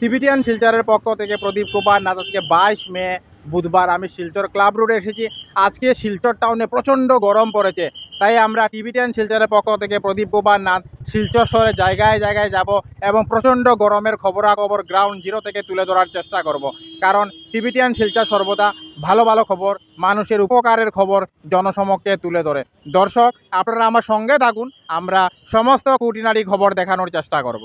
Tibetan শিলচরের পক্ষ থেকে প্রদীপ কুমার নাথ আজকে বাইশ মে বুধবার আমি শিলচর ক্লাব রোডে এসেছি। আজকে শিলচর টাউনে প্রচণ্ড গরম পড়েছে। তাই আমরা টিবিটিয়ান শিলচরের পক্ষ থেকে প্রদীপ কুমার নাথ শিলচর শহরে জায়গায় জায়গায় যাব এবং প্রচণ্ড গরমের খবরাখবর গ্রাউন্ড জিরো থেকে তুলে ধরার চেষ্টা করব। কারণ টিবিটিয়ান শিলচর সর্বদা ভালো ভালো খবর, মানুষের উপকারের খবর জনসমক্ষে তুলে ধরে। দর্শক, আপনারা আমার সঙ্গে থাকুন, আমরা সমস্ত কুটিনারি খবর দেখানোর চেষ্টা করব।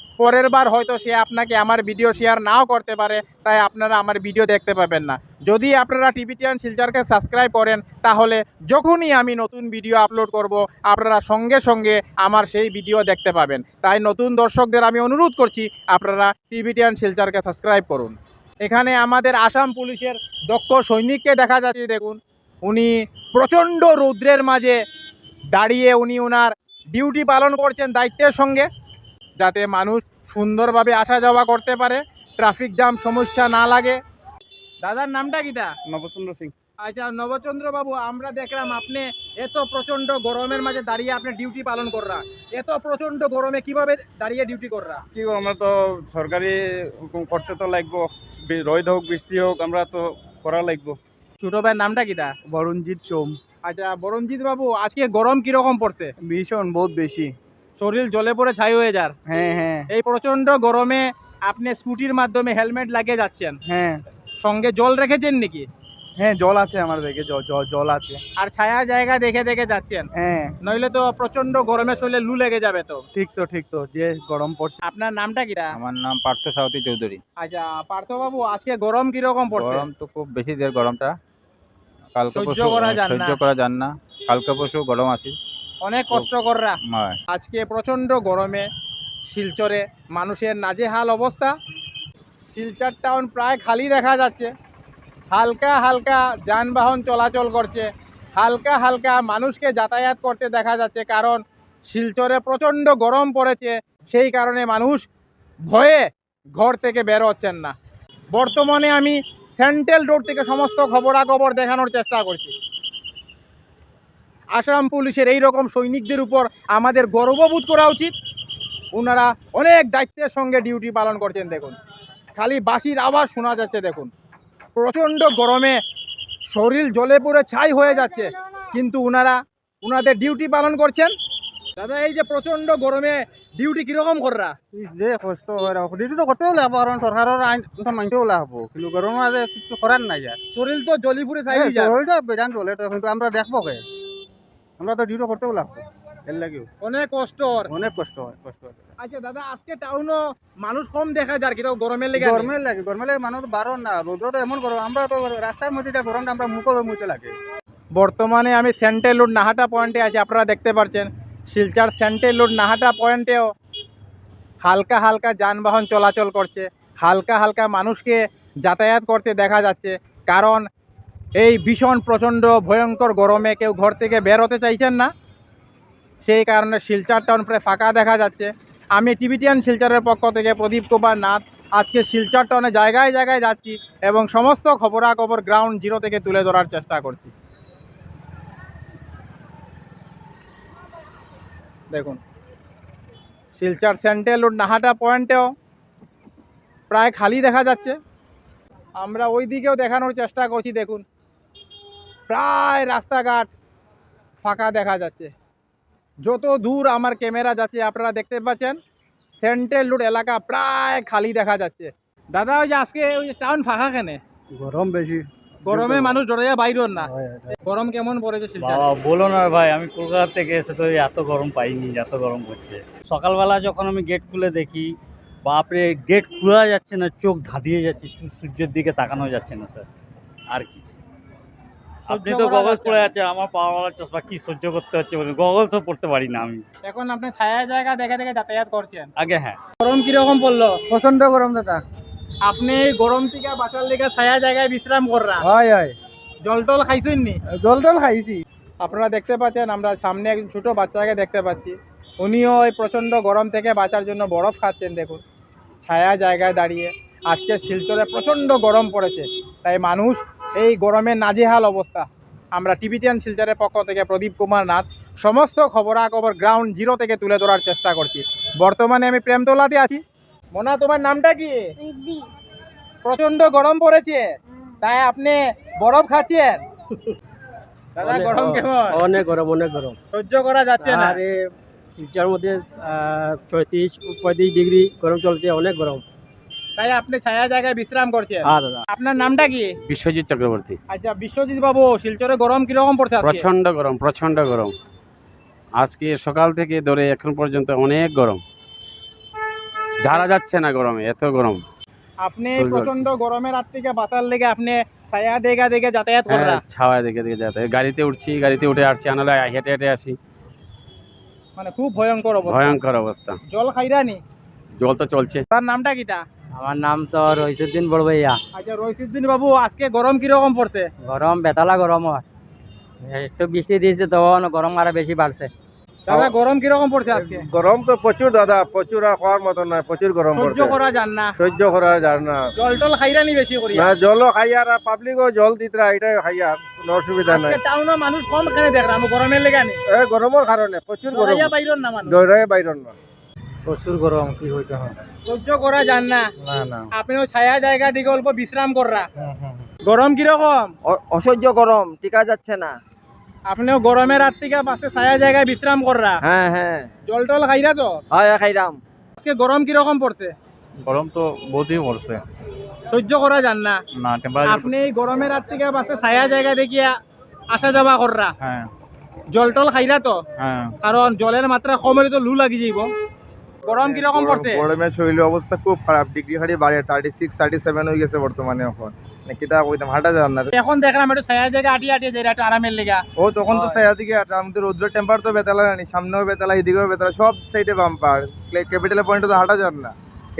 পরের বার হয়তো সে আপনাকে আমার ভিডিও শেয়ার নাও করতে পারে, তাই আপনারা আমার ভিডিও দেখতে পাবেন না। যদি আপনারা টিভিটিয়ান শিলচরকে সাবস্ক্রাইব করেন, তাহলে যখনই আমি নতুন ভিডিও আপলোড করব, আপনারা সঙ্গে সঙ্গে আমার সেই ভিডিও দেখতে পাবেন। তাই নতুন দর্শকদের আমি অনুরোধ করছি, আপনারা টিভিটিয়ান শিলচরকে সাবস্ক্রাইব করুন। এখানে আমাদের আসাম পুলিশের দক্ষ সৈনিককে দেখা যাচ্ছে, দেখুন। উনি প্রচণ্ড রৌদ্রের মাঝে দাঁড়িয়ে উনি ওনার ডিউটি পালন করছেন দায়িত্বের সঙ্গে। যাতে মানুষ সুন্দরভাবে আসা যাওয়া করতে পারে ট্রাফিক জ্যাম সমস্যা না লাগে। দাদার নামটা কিটা নবচন্দ্র সিং। আচ্ছা নবচন্দ্র বাবু আমরা দেখলাম আপনি এত প্রচণ্ড গরমের মাঝে দাঁড়িয়ে আপনি ডিউটি পালন কররা। এত প্রচণ্ড গরমে কীভাবে দাঁড়িয়ে ডিউটি কররা? কি আমরা তো সরকারি করতে তো লাগবো। রোদ হোক বৃষ্টি হোক আমরা তো করা লাগবো। ছোট ভাইয়ের নামটা কিটা বরুণজিৎ সোম। আচ্ছা বরণজিৎ বাবু আজকে গরম কীরকম পড়ছে? ভীষণ বহুত বেশি। শরীর জলে পড়ে ছাই হয়ে যার। হ্যাঁ হ্যাঁ। এই প্রচণ্ড গরমে আপনি স্কুটির মাধ্যমে হেলমেট লাগিয়ে যাচ্ছেন। হ্যাঁ। সঙ্গে জল রেখেছেন নাকি? হ্যাঁ জল আছে আমার জ- জল আছে। আর ছায়া জায়গা দেখে দেখে যাচ্ছেন। হ্যাঁ। নইলে তো প্রচণ্ড গরমে শরীরে লু লেগে যাবে তো। ঠিক তো ঠিক তো যে গরম পড়ছে। আপনার নামটা কিরা আমার নাম পার্থ সাউতি চৌধুরী। আচ্ছা পার্থবাবু আজকে গরম কীরকম পড়ছে? গরম তো খুব বেশি দের গরমটা। কালকে সহ্য করা যান না। করা যান না। কালকে পরশু গরম আসি অনেক কষ্ট কররা আজকে প্রচণ্ড গরমে শিলচরে মানুষের নাজেহাল অবস্থা। শিলচর টাউন প্রায় খালি দেখা যাচ্ছে। হালকা হালকা যানবাহন চলাচল করছে। হালকা হালকা মানুষকে যাতায়াত করতে দেখা যাচ্ছে কারণ শিলচরে প্রচণ্ড গরম পড়েছে। সেই কারণে মানুষ ভয়ে ঘর থেকে বের হচ্ছেন না। বর্তমানে আমি সেন্ট্রাল রোড থেকে সমস্ত খবরাখবর দেখানোর চেষ্টা করছি। আসাম পুলিশের এই রকম সৈনিকদের উপর আমাদের গর্ববোধ করা উচিত। ওনারা অনেক দায়িত্বের সঙ্গে ডিউটি পালন করছেন দেখুন। খালি বাঁশির আওয়াজ শোনা যাচ্ছে দেখুন। প্রচণ্ড গরমে শরীর জলে পড়ে ছাই হয়ে যাচ্ছে কিন্তু ওনারা ওনাদের ডিউটি পালন করছেন। দাদা এই যে প্রচণ্ড গরমে ডিউটি কীরকম কররা? যে কষ্ট ডিউটি তো করতেও লাগবো কারণ সরকারের আইন তো মানতেও লাগবো কিন্তু গরম মাঝে কিছু করার নাই শরীর তো জলি পুরে ছাই হয়ে শরীরটা তো কিন্তু আমরা দেখব কে? আমরা তো ডিউটি করতেও লাগবো এর লাগেও। অনেক কষ্ট। অনেক কষ্ট হয় কষ্ট হয়। আচ্ছা দাদা আজকে টাউনও মানুষ কম দেখা যায় কিন্তু গরমের লেগে গরমের লাগে গরমের লাগে মানুষ বারো না রোদ্র তো এমন গরম আমরা তো রাস্তার মধ্যে যা গরমটা আমরা মুখো মুখতে লাগে। বর্তমানে আমি সেন্ট্রাল রোড নাহাটা পয়েন্টে আছি আপনারা দেখতে পাচ্ছেন শিলচর সেন্ট্রাল রোড নাহাটা পয়েন্টেও হালকা হালকা যানবাহন চলাচল করছে। হালকা হালকা মানুষকে যাতায়াত করতে দেখা যাচ্ছে। কারণ এই ভীষণ প্রচণ্ড ভয়ঙ্কর গরমে কেউ ঘর থেকে বের হতে চাইছেন না। সেই কারণে শিলচর টাউন প্রায় ফাঁকা দেখা যাচ্ছে। আমি টিভিটিয়ান শিলচরের পক্ষ থেকে প্রদীপ কুমার নাথ আজকে শিলচর টাউনে জায়গায় জায়গায় যাচ্ছি এবং সমস্ত খবরাখবর গ্রাউন্ড জিরো থেকে তুলে ধরার চেষ্টা করছি। দেখুন, শিলচর সেন্ট্রাল রোড নাহাটা পয়েন্টেও প্রায় খালি দেখা যাচ্ছে। আমরা ওই দিকেও দেখানোর চেষ্টা করছি, দেখুন। প্রায় রাস্তাঘাট ফাঁকা দেখা যাচ্ছে। যত দূর আমার ক্যামেরা যাচ্ছে আপনারা দেখতে পাচ্ছেন সেন্ট্রাল রোড এলাকা প্রায় খালি দেখা যাচ্ছে। দাদা ওই যে আজকে ওই যে টাউন ফাঁকা কেনে? গরম বেশি। গরমে মানুষ ডরে বাইর না। গরম কেমন পড়েছে বলো না ভাই আমি কলকাতা থেকে এসে তো এত গরম পাইনি এত গরম করছে সকালবেলা যখন আমি গেট খুলে দেখি বাপরে গেট খোলা যাচ্ছে না চোখ ধাঁধিয়ে যাচ্ছে সূর্যের দিকে তাকানো যাচ্ছে না স্যার আর কি। আপনি তো গগলস যাচ্ছে পরে না। আছে আমার পাওয়ার চশমা কি সহ্য করতে হচ্ছে বলুন? গগলসও পড়তে পারি না আমি। এখন আপনি ছায়া জায়গা দেখে দেখে যাতায়াত করছেন। আগে হ্যাঁ। গরম কীরকম পড়ল? প্রচণ্ড গরম দাদা। আপনি গরম থেকে বাঁচার লেগে ছায়া জায়গায় বিশ্রাম কররা। হয় হয়। জল টল খাইছেন নি? জল টল খাইছি। আপনারা দেখতে পাচ্ছেন আমরা সামনে একজন ছোট বাচ্চাকে দেখতে পাচ্ছি। উনিও ওই প্রচণ্ড গরম থেকে বাঁচার জন্য বরফ খাচ্ছেন দেখুন। ছায়া জায়গায় দাঁড়িয়ে। আজকে শিলচরে প্রচণ্ড গরম পড়েছে। তাই মানুষ এই গরমে নাজেহাল অবস্থা। আমরা টিভিটিয়ান শিলচরের পক্ষ থেকে প্রদীপ কুমার নাথ সমস্ত খবরাখবর গ্রাউন্ড জিরো থেকে তুলে ধরার চেষ্টা করছি। বর্তমানে আমি প্রেমতলাতে আছি। মোনা তোমার নামটা কি? প্রচণ্ড গরম পড়েছে। তাই আপনি বরফ খাচ্ছেন? দাদা গরম কেমন? অনেক গরম অনেক গরম। সহ্য করা যাচ্ছে না। আরে শিলচর মধ্যে ছয়ত্রিশ পঁয়ত্রিশ ডিগ্রি গরম চলছে অনেক গরম। তাই আপনি ছায়া জায়গায় বিশ্রাম করছেন? হ্যাঁ দাদা। আপনার নামটা কি? বিশ্বজিৎ চক্রবর্তী। আচ্ছা বিশ্বজিৎ বাবু শিলচরে গরম কীরকম পড়ছে আজকে? প্রচণ্ড গরম প্রচণ্ড গরম। আজকে সকাল থেকে ধরে এখন পর্যন্ত অনেক গরম। ঝাড়া যাচ্ছে না গরমে এত গরম। আপনি শরীর। প্রচণ্ড গরমের রাত থেকে বাঁচার লেগে আপনি ছায়া দেখা দেখে যাতায়াত হ্যাঁ করা ছাওয়া দেখে দেখে যাতে গাড়িতে উঠছি গাড়িতে উঠে আসছি আনালে হেঁটে হেঁটে আসি। মানে খুব ভয়ঙ্কর অবস্থা। ভয়ঙ্কর অবস্থা। জল খাইরানি? জল তো চলছে। তার নামটা কিটা? আমার নাম তো রহিসুদ্দিন বড় ভাইয়া আচ্ছা রইসুদ্দিন বাবু আজকে গরম কীরকম পড়ছে? গরম বেতালা গরম হয়। একটু বৃষ্টি দিয়েছে তখন গরম আরও বেশি বাড়ছে। দাদা গরম কীরকম পড়ছে আজকে? গরম তো প্রচুর দাদা প্রচুর আর খাওয়ার মতো না প্রচুর গরম সহ্য করা যান না। সহ্য করা যায় না। জল টল খাইরানি বেশি করি না জলও খাইয়ার আর পাবলিকও জল দিতরা এটাই খাইয়ার কোনো অসুবিধা নাই। আজকে টাউনে মানুষ কম এখানে দেখলাম গরমের লেগে এই গরমের কারণে প্রচুর গরম বাইরন না মানুষ দৌড়াই বাইরন না। প্রচুর গরম কি হইতে হয়? সহ্য করা যান না। না না। আপনিও ছায়া জায়গা দিকে অল্প বিশ্রাম কররা। গরম কীরকম? অসহ্য গরম টিকা যাচ্ছে না। আপনিও গরমের রাত থেকে বাঁচতে ছায়া জায়গায় বিশ্রাম কররা। হ্যাঁ হ্যাঁ। জল টল খাইরা তো? হয় খাইরাম। আজকে গরম কীরকম পড়ছে? গরম তো বহুতই পড়ছে। সহ্য করা যান না। না আপনি এই গরমের রাত থেকে বাঁচতে ছায়া জায়গা দেখিয়া আসা যাওয়া কররা। হ্যাঁ। জল টল খাইরা তো? হ্যাঁ। কারণ জলের মাত্রা কম তো লু লাগি যাইব। গরম কীরকম পড়ছে? গরমের শরীরের অবস্থা খুব খারাপ ডিগ্রি বাড়ে থার্টি সিক্স থার্টি সেভেন হয়ে গেছে বর্তমানে এখন। মানে কিতা কইতাম হাঁটা যান না। এখন দেখলাম একটু ছায়া জায়গা আটিয়ে আটিয়ে যাই একটু আরামের লেগা। ও তখন তো। দিকে আমাদের রৌদ্র টেম্পার তো বেতালা রানি সামনেও বেতালা এদিকেও বেতালা সব সাইডে বাম্পার ক্যাপিটাল পয়েন্টে তো হাঁটা যান না।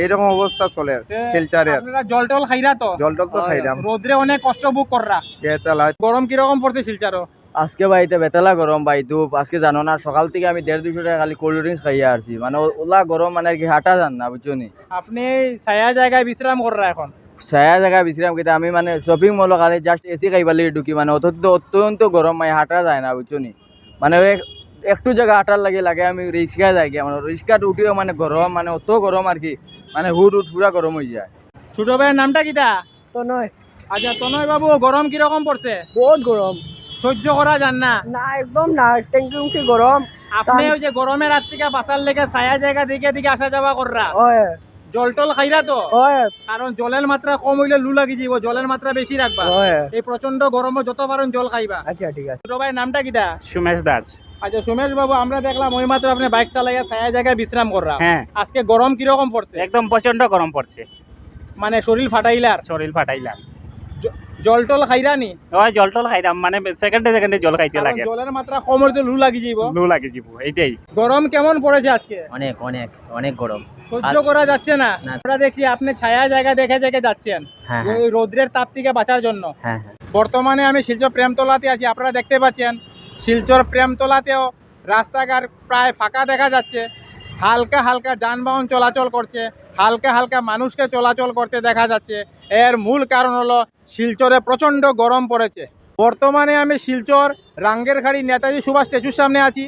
এইরকম অবস্থা চলে শিলচারে জল টল খাইরা তো? জল টল তো খাইলাম রোদ্রে অনেক কষ্ট বুক কররা। বেতালা গরম কীরকম পড়ছে শিলচারও আজকে বাড়িতে বেতালা গরম বাই ধূপ। আজকে জানো না সকাল থেকে আমি দেড় দুশো টাকা খালি কোল্ড ড্রিঙ্কস খাইয়া আসছি মানে ওলা গরম মানে আর কি হাঁটা যান না বুঝছ নি? আপনি ছায়া জায়গায় বিশ্রাম কররা এখন? ছায়া জায়গা বিশ্রাম কিন্তু আমি মানে শপিং মল খালি জাস্ট এসি খাইবার লাগে ঢুকি মানে অত্যন্ত অত্যন্ত গরম মানে হাঁটা যায় না বুঝছ নি? মানে একটু জায়গা হাঁটার লাগে লাগে আমি রিক্সা যাই গিয়া মানে রিক্সাট উঠিও মানে গরম মানে অত গরম আর কি মানে হুট হুট পুরা গরম হয়ে যায়। ছোট ভাইয়ের নামটা কিটা তনয়। আচ্ছা তনয় বাবু গরম কীরকম পড়ছে বহুত গরম সহ্য করা যান না। না একদম না ট্যাঙ্কি উঙ্কি গরম। আপনি ওই যে গরমের রাত থেকে বাঁচার লেগে ছায়া জায়গা দিকে দিকে আসা যাওয়া কররা। জল টল খাইরা তো? কারণ জলের মাত্রা কম হইলে লু লাগি যাব জলের মাত্রা বেশি রাখবা। এই প্রচণ্ড গরমে যত পারেন জল খাইবা। আচ্ছা ঠিক আছে। ছোট ভাইয়ের নামটা কিটা সুমেশ দাস। আচ্ছা সুমেশ বাবু আমরা দেখলাম ওই মাত্র আপনি বাইক চালাইয়া ছায়া জায়গায় বিশ্রাম কররা। হ্যাঁ। আজকে গরম কীরকম পড়ছে? একদম প্রচণ্ড গরম পড়ছে। মানে শরীর ফাটাইলার? শরীর ফাটাইলাম জল টল খাইরা নি? ওই জল টল খাইলাম মানে সেকেন্ডে সেকেন্ডে জল খাইতে লাগে। জলের মাত্রা কম হইলে লু লাগি যাব লু লাগে যাব এইটাই। গরম কেমন পড়েছে আজকে? অনেক অনেক অনেক গরম। সহ্য করা যাচ্ছে না। আমরা দেখছি আপনি ছায়া জায়গা দেখে দেখে যাচ্ছেন। হ্যাঁ ওই রোদ্রের তাপ থেকে বাঁচার জন্য। হ্যাঁ হ্যাঁ। বর্তমানে আমি শিলচর প্রেমতলাতে আছি আপনারা দেখতে পাচ্ছেন। শিলচর প্রেমতলাতেও রাস্তাঘাট প্রায় ফাঁকা দেখা যাচ্ছে। হালকা হালকা যানবাহন চলাচল করছে। হালকা হালকা মানুষকে চলাচল করতে দেখা যাচ্ছে। এর মূল কারণ হলো শিলচরে প্রচণ্ড গরম পড়েছে। বর্তমানে আমি শিলচর রাঙ্গেরখাড়ি নেতাজি সুভাষ স্ট্যাচুর সামনে আছি।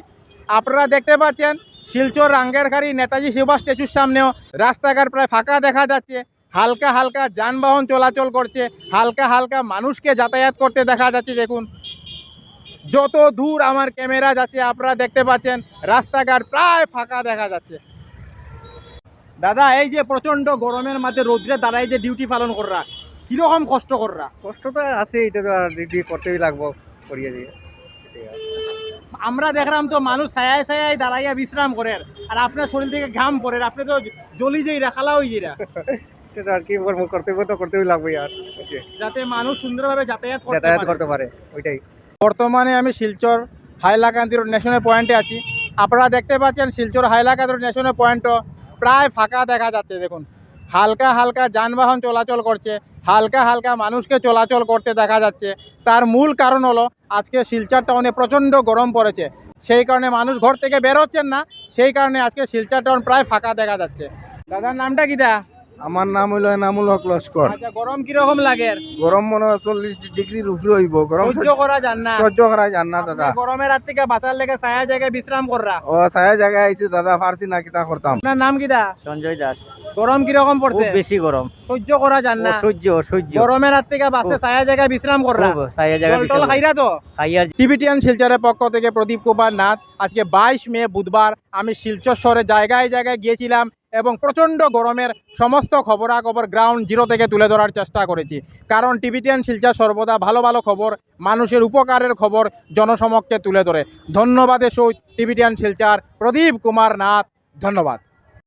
আপনারা দেখতে পাচ্ছেন, শিলচর রাঙ্গেরখাড়ি নেতাজি সুভাষ স্ট্যাচুর সামনেও রাস্তাঘাট প্রায় ফাঁকা দেখা যাচ্ছে। হালকা হালকা যানবাহন চলাচল করছে, হালকা হালকা মানুষকে যাতায়াত করতে দেখা যাচ্ছে, দেখুন। যত দূর আমার ক্যামেরা যাচ্ছে, আপনারা দেখতে পাচ্ছেন, রাস্তাঘাট প্রায় ফাঁকা দেখা যাচ্ছে। দাদা, এই যে প্রচণ্ড গরমের মাঝে রোদ্রে দাঁড়াই যে ডিউটি পালন কররা কীরকম কষ্ট কররা? কষ্ট তো আছে এটা তো আর ডিউটি করতেই লাগবো করিয়ে দিয়ে। আমরা দেখলাম তো মানুষ ছায়ায় ছায়ায় দাঁড়াইয়া বিশ্রাম করেন আর আপনার শরীর থেকে ঘাম পড়ে আপনি তো জলি যেই রাখালা হয়ে যাইরা। এটা তো আর কি করব কর্তব্য তো করতেই লাগবে আর যাতে মানুষ সুন্দরভাবে যাতায়াত যাতায়াত করতে পারে ওইটাই। বর্তমানে আমি শিলচর হাইলাকান্দি রোড ন্যাশনাল পয়েন্টে আছি। আপনারা দেখতে পাচ্ছেন শিলচর হাইলাকান্দি রোড ন্যাশনাল পয়েন্টও প্রায় ফাঁকা দেখা যাচ্ছে দেখুন। হালকা হালকা যানবাহন চলাচল করছে। হালকা হালকা মানুষকে চলাচল করতে দেখা যাচ্ছে। তার মূল কারণ হলো, আজকে শিলচর টাউনে প্রচণ্ড গরম পড়েছে। সেই কারণে মানুষ ঘর থেকে বেরোচ্ছেন না, সেই কারণে আজকে শিলচর টাউন প্রায় ফাঁকা দেখা যাচ্ছে। দাদার নামটা কিটা আমার নাম হইল এনামুল হক লস্কর। আচ্ছা গরম কীরকম লাগে? গরম মনে হয় চল্লিশ ডিগ্রির উপরে হইব গরম সহ্য করা যান না। সহ্য করা যান না দাদা। গরমের রাত থেকে বাঁচার লেগে ছায়া জায়গায় বিশ্রাম কররা। ও ছায়া জায়গায় আইছি দাদা পারছি না কিতা করতাম। আপনার নাম কিটা সঞ্জয় দাস। গরম কীরকম পড়ছে? বেশি গরম। সহ্য করা যান না। অসহ্য অসহ্য গরমের রাত থেকে বাঁচতে ছায়া জায়গায় বিশ্রাম কররা। সাইয়া জল টল খাইরা তো? খাইয়ার টিবিটিয়ান শিলচরের পক্ষ থেকে প্রদীপ কুমার নাথ। আজকে বাইশ মে বুধবার আমি শিলচর শহরে জায়গায় জায়গায় গিয়েছিলাম। এবং প্রচণ্ড গরমের সমস্ত খবরাখবর গ্রাউন্ড জিরো থেকে তুলে ধরার চেষ্টা করেছি। কারণ টিবিটিয়ান শিলচর সর্বদা ভালো ভালো খবর, মানুষের উপকারের খবর জনসমক্ষে তুলে ধরে। ধন্যবাদে সহিত টিবিটিয়ান শিলচার প্রদীপ কুমার নাথ। ধন্যবাদ।